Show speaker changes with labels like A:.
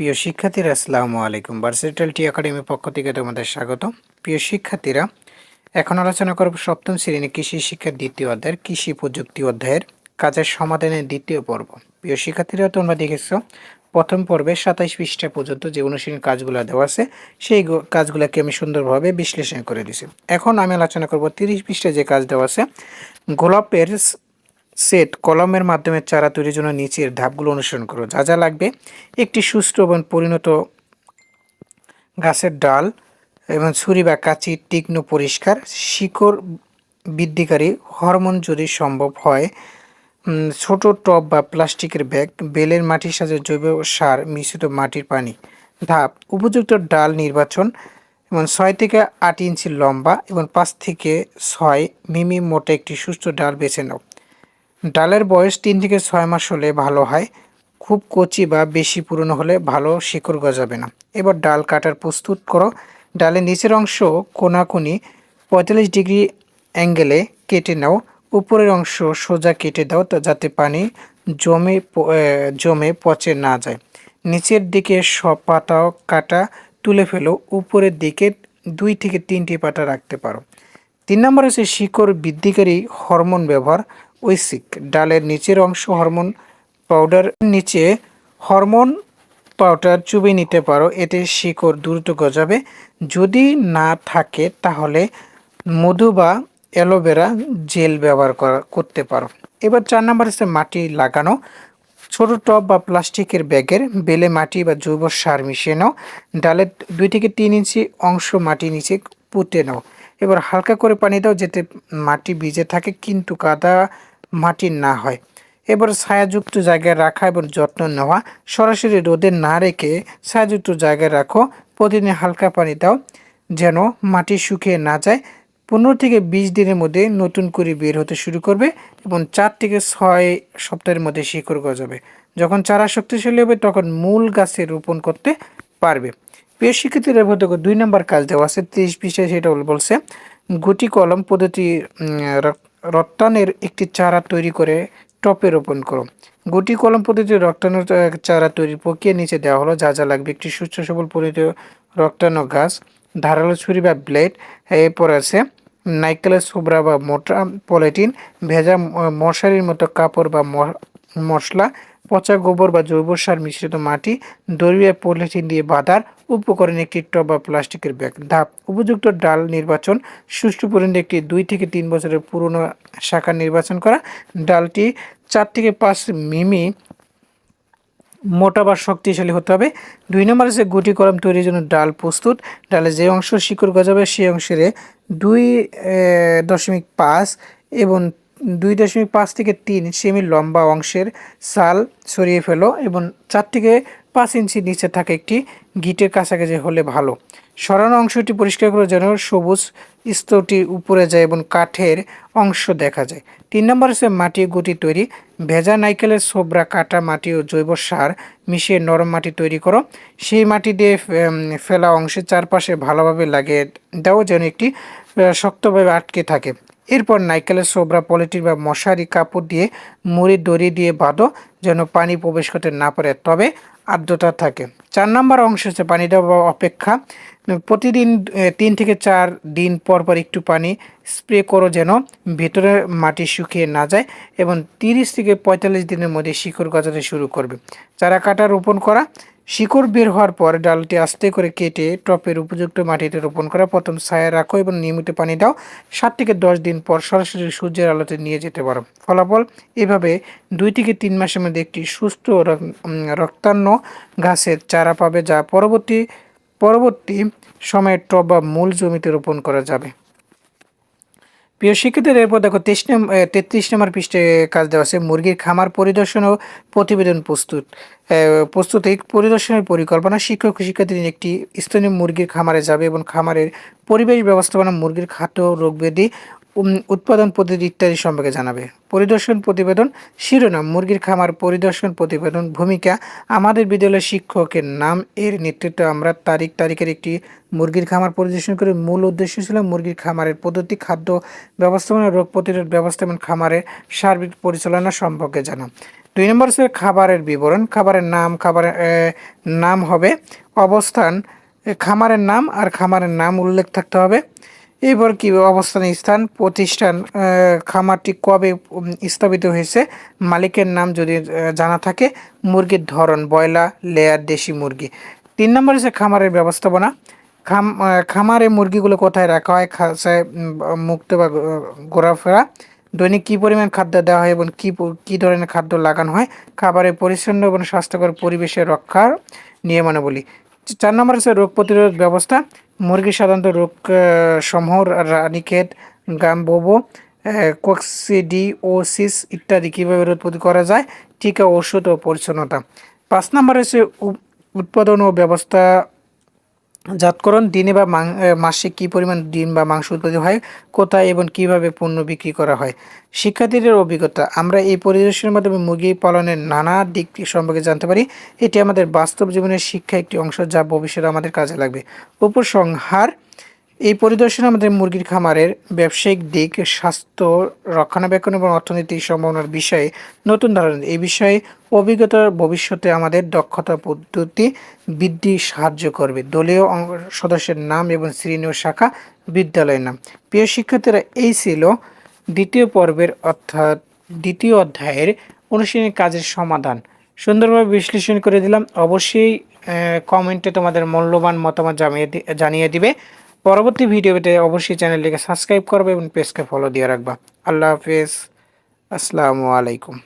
A: প্রিয় শিক্ষার্থীরা, আসসালামু আলাইকুম। ভার্সিটালটি একাডেমির পক্ষ থেকে তোমাদের স্বাগত প্রিয় শিক্ষার্থীরা, এখন আলোচনা করব সপ্তম শ্রেণি কৃষি শিক্ষার দ্বিতীয় অধ্যায়ের, কৃষি প্রযুক্তি অধ্যায়ের কাজের সমাধানের দ্বিতীয় পর্ব। প্রিয় শিক্ষার্থীরা, তোমরা দেখেছ, প্রথম পর্বে সাতাইশ পৃষ্ঠা পর্যন্ত যে অনুশীলন কাজগুলো দেওয়া আছে, সেই কাজগুলোকে আমি সুন্দরভাবে বিশ্লেষণ করে দিছি। এখন আমি আলোচনা করব তিরিশ পৃষ্ঠায় যে কাজ দেওয়া আছে, গোলাপের সেট কলমের মাধ্যমে চারা তৈরির জন্য নিচের ধাপগুলো অনুসরণ করো। যা যা লাগবে, একটি সুস্থ এবং পরিণত গাছের ডাল এবং ছুরি বা কাঁচি তীক্ষ্ণ পরিষ্কার, শিকড় বৃদ্ধিকারী, হরমোন যদি সম্ভব হয় ছোট টব বা প্লাস্টিকের ব্যাগ, বেলের মাটির সাথে জৈব সার, মিশ্রিত মাটির পানি। ধাপ, উপযুক্ত ডাল নির্বাচন এবং ছয় থেকে আট ইঞ্চি লম্বা এবং পাঁচ থেকে ছয় মিমি মোটে একটি সুস্থ ডাল বেছে নাও। ডালের বয়স তিন থেকে ছয় মাস হলে ভালো হয়। খুব কচি বা বেশি পুরনো হলে ভালো শিকড় গজাবে না। এবার ডাল কাটার প্রস্তুত করো। ডালের নিচের অংশ কোনাকুনি পঁয়তাল্লিশ ডিগ্রি অ্যাঙ্গেলে কেটে নাও। উপরের অংশ সোজা কেটে দাও যাতে পানি জমে জমে পচে না যায়। নিচের দিকে সব পাতা কাটা তুলে ফেলো। উপরের দিকে দুই থেকে তিনটি পাতা রাখতে পারো। তিন নম্বর হচ্ছে শিকড় বৃদ্ধিকারী হরমোন ব্যবহার। ঐসিক ডালের নিচের অংশ হরমোন পাউডার নিচে হরমোন পাউডার চুবিয়ে নিতে পারো। এতে শিকড় দ্রুত গজাবে। যদি না থাকে, তাহলে মধু বা অ্যালোভেরা জেল ব্যবহার করা, করতে পারো। এবার চার নম্বর হচ্ছে মাটি লাগানো। ছোট টব বা প্লাস্টিকের ব্যাগের বেলে মাটি বা জৈব সার মিশিয়ে নাও। ডালের দুই থেকে তিন ইঞ্চি অংশ মাটি নিচে পুঁতে নাও। এবার হালকা করে পানি দাও, যাতে মাটি ভিজে থাকে, কিন্তু কাদা মাটি না হয়। এবার ছায়াযুক্ত জায়গায় রাখা এবং যত্ন নেওয়া। সরাসরি রোদে না রেখে ছায়াযুক্ত জায়গায় রাখো। প্রতিদিন হালকা পানি দাও, যেন মাটি শুকিয়ে না যায়। পনেরো থেকে বিশ দিনের মধ্যে নতুন করে বের হতে শুরু করবে এবং চার থেকে ছয় সপ্তাহের মধ্যে শিকড় গজাবে। যখন চারা শক্তিশালী হবে, তখন মূল গাছে রোপণ করতে পারবে। প্রিয় শিক্ষার্থীরা মধ্যে দুই নম্বর কাজ দেওয়া আছে, তিরিশ বিষয়ে সেটা বলছে। গুটি কলম পদ্ধতি রপ্তানের একটি চারা তৈরি করে টপে রোপণ করো। গুটি কলম পদ্ধতি রক্তানোর চারা তৈরির প্রক্রিয়া নিচে দেওয়া হলো। যা যা লাগবে একটি সুস্থ সবল পরিণত রক্তানো গাছ, ধারালো ছুরি বা ব্লেড, এরপর আছে নাইকেলের সোবরা বা মোটা পলিটিন ভেজা মশারির মতো কাপড় বা মশলা, পচা গোবর বা জৈব সার মিশ্রিত মাটি, দড়িয়ে পলিথিন দিয়ে বাঁধার উপকরণ একটি টব বা প্লাস্টিকের ব্যাগ। ধাপ। উপযুক্ত ডাল নির্বাচন। সুষ্ঠু পরিণত একটি দুই থেকে তিন বছরের পুরনো শাখা নির্বাচন করা। ডালটি চার থেকে পাঁচ মিমি মোটা বা শক্তিশালী হতে হবে। দুই নম্বর আছে গুটি কলম তৈরির জন্য ডাল প্রস্তুত। ডালে যে অংশ শিকড় গজাবে সেই অংশের দুই দশমিক পাঁচ এবং দুই দশমিক পাঁচ থেকে তিন সেমি লম্বা অংশের সাল সরিয়ে ফেলো এবং চার থেকে পাঁচ ইঞ্চি নিচে থাকে একটি গিটের কাছাকাছি হলে ভালো। সরানো অংশটি পরিষ্কার করে যেন সবুজ স্তরটি উপরে যায় এবং কাঠের অংশ দেখা যায়। তিন নম্বর হচ্ছে মাটি গুটি তৈরি। ভেজা নাইকেলের সোবরা কাটা মাটি ও জৈব সার মিশিয়ে নরম মাটি তৈরি করো। সেই মাটি দিয়ে ফেলা অংশের চারপাশে ভালোভাবে লাগিয়ে দাও যেন একটি শক্তভাবে আটকে থাকে। এরপর নাইকেলের সোবরা পলিটিন বা মশারি কাপড় দিয়ে মুড়ি, দড়ি দিয়ে বাঁধো, যেন পানি প্রবেশ করতে না পারে, তবে আর্দ্রতা থাকে। চার নম্বর অংশ হচ্ছে পানি দেওয়া অপেক্ষা। প্রতিদিন তিন থেকে চার দিন পর পর একটু পানি স্প্রে করো যেন ভেতরে মাটি শুকিয়ে না যায় এবং তিরিশ থেকে পঁয়তাল্লিশ দিনের মধ্যে শিকড় গজাতে শুরু করবে। চারা কাটা, রোপণ করা শিকড় বের হওয়ার পর ডালটি আস্তে করে কেটে টপের উপযুক্ত মাটিতে রোপণ করা। প্রথম ছায়া রাখো এবং নিয়মিত পানি দাও। সাত থেকে দশ দিন পর সরাসরি সূর্যের আলোতে নিয়ে যেতে পারো। ফলাফল, এভাবে দুই থেকে তিন মাসের মধ্যে একটি সুস্থ রক- রক্তান্ন গাছের চারা পাবে, যা পরবর্তী পরবর্তী সময়ে টব বা মূল জমিতে রোপণ করা যাবে। প্রিয় শিক্ষিতদের এরপর দেখো তেইশ নম্বর তেত্রিশ নম্বর পৃষ্ঠে কাজ দেওয়া আছে, মুরগির খামার পরিদর্শন ও প্রতিবেদন প্রস্তুত। প্রস্তুত এই পরিদর্শনের পরিকল্পনা শিক্ষক শিক্ষার্থীদের একটি স্থানীয় মুরগির খামারে যাবে এবং খামারের পরিবেশ ব্যবস্থাপনা, মুরগির খাদ্য রোগব্যাধি উৎপাদন পদ্ধতি ইত্যাদি সম্পর্কে জানাবে। পরিদর্শন প্রতিবেদন শিরোনাম, মুরগির খামার পরিদর্শন প্রতিবেদন ভূমিকা, আমাদের বিদ্যালয়ের শিক্ষকের নাম, এর নেতৃত্বে আমরা তারিখ, তারিখের একটি মুরগির খামার পরিদর্শন করে। মূল উদ্দেশ্য ছিল মুরগির খামারের পদ্ধতি, খাদ্য ব্যবস্থাপনা, রোগ প্রতিরোধ ব্যবস্থা খামারের সার্বিক পরিচালনা সম্পর্কে জানা দুই নম্বর হচ্ছে খাবারের বিবরণ, খাবারের নাম খাবারের নাম হবে অবস্থান খামারের নাম আর খামারের নাম উল্লেখ থাকতে হবে। এরপর কি অবস্থান স্থান প্রতিষ্ঠান খামারটি কবে স্থাপিত হয়েছে? মালিকের নাম যদি জানা থাকে মুরগির ধরন বয়লা লেয়ার দেশি মুরগি। তিন নম্বর হচ্ছে খামারের ব্যবস্থাপনা। খাম খামারে মুরগিগুলো কোথায় রাখা হয় উম, মুক্ত বা ঘোরাফেরা। দৈনিক কী পরিমাণ খাদ্য দেওয়া হয় এবং কী কী ধরনের খাদ্য লাগানো হয়? খাবারের পরিচ্ছন্ন এবং স্বাস্থ্যকর পরিবেশে রক্ষার নিয়মাবলী। চার নম্বর হচ্ছে রোগ প্রতিরোধ ব্যবস্থা। মুরগি সাধারণত রোগ সমূহ রানীক্ষেত গাম্বোবো কোক্সিডিওসিস ইত্যাদি কীভাবে রোধ করা যায়? টিকা ওষুধ ও পরিচ্ছন্নতা। পাঁচ নম্বর হচ্ছে উৎপাদন ও ব্যবস্থা জাতকরণ দিনে বা মাসে কি পরিমাণ ডিম বা মাংস উৎপাদিত হয়, কোথায় এবং কীভাবে পণ্য বিক্রি করা হয়? শিক্ষার্থীদের অভিজ্ঞতা। আমরা এই পরিদর্শনের মাধ্যমে মুরগি পালনের নানা দিক সম্পর্কে জানতে পারি। এটি আমাদের বাস্তব জীবনের শিক্ষা একটি অংশ যা ভবিষ্যতে আমাদের কাজে লাগবে। উপসংহার এই পরিদর্শনে আমাদের মুরগির খামারের ব্যবসায়িক দিক, স্বাস্থ্য, রক্ষণাবেক্ষণ এবং অর্থনৈতিক সম্ভাবনার বিষয়ে নতুন ধারণা। এই বিষয়ে অভিজ্ঞতার ভবিষ্যতে আমাদের দক্ষতা পদ্ধতি বৃদ্ধি সাহায্য করবে। দলীয় সদস্যের নাম এবং শ্রেণি ও শাখা, বিদ্যালয়ের নাম। প্রিয় শিক্ষার্থীরা, এই ছিল দ্বিতীয় পর্বের অর্থাৎ দ্বিতীয় অধ্যায়ের অনুশীলনী কাজের সমাধান। সুন্দরভাবে বিশ্লেষণ করে দিলাম। অবশ্যই কমেন্টে তোমাদের মূল্যবান মতামত জানিয়ে দিবে। পরবর্তী ভিডিওতে অবশ্যই চ্যানেলটিকে সাবস্ক্রাইব করবে এবং পেজকে ফলো দিয়ে রাখবা। আল্লাহ হাফেজ। আসসালামু আলাইকুম।